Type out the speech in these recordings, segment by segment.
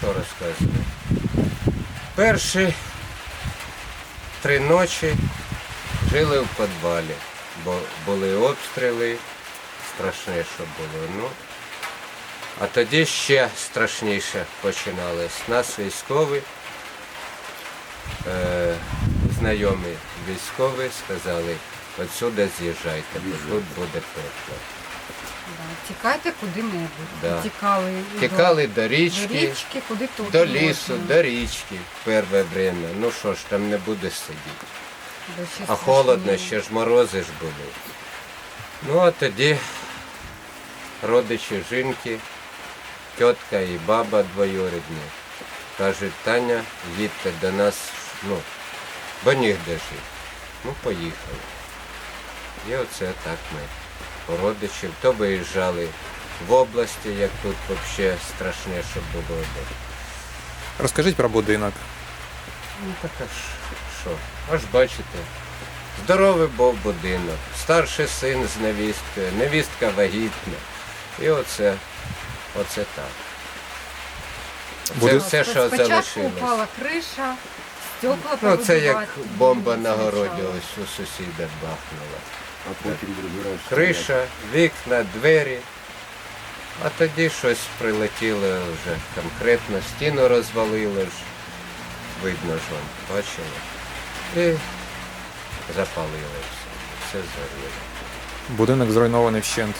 що розказувати? Перші три ночі жили в підвалі, бо були обстріли, страшне, що було. Ну, а тоді ще страшніше починалось. Нас військові, е, знайомі військові сказали, отсюди з'їжджайте, бо тут буде пекло. Тікайте куди-небудь. Да. Тікали, Тікали до до, річки, до річки, куди тут. до можна. лісу, до річки перше время. Ну що ж, там не буде сидіти. Бо ще А холодно, ще ж морози ж були. Ну а тоді родичі жінки, тітка і баба двоюрідні, кажуть, Таня, їдьте до нас, ну, бо нігде жити. Ну, поїхали. І оце так ми родичів. То виїжджали в області, як тут взагалі страшне, що було. Розкажіть про будинок. Ну так аж що? Аж бачите. Здоровий був будинок, старший син з невісткою, невістка вагітна. І оце, оце так. Це Буде- все, що Спочатку залишилось. упала криша, стекла Ну, це як бомба на городі ось у сусіда бахнула. А потім раз. Криша, вікна, двері. А тоді щось прилетіло вже конкретно, стіну розвалило ж. Видно ж вам, бачили. І запалило все. Все згоріло. Будинок зруйнований вщент.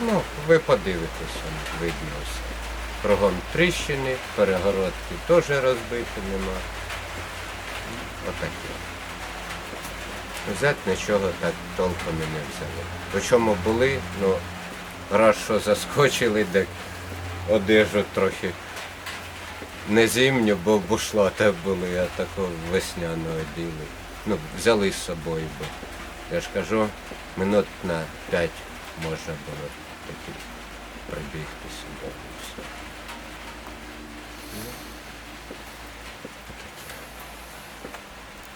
Ну, ви подивитесь, он, видно все. Кругом тріщини, перегородки теж розбиті нема. Отаке. Взяти нічого так толком і не взяли. Причому були, ну, раз що заскочили, так одежу трохи не зимню, бо бушлата були, а таку весняну оділи. Ну, взяли з собою, бо я ж кажу, минут на п'ять можна було таки прибігти сюди.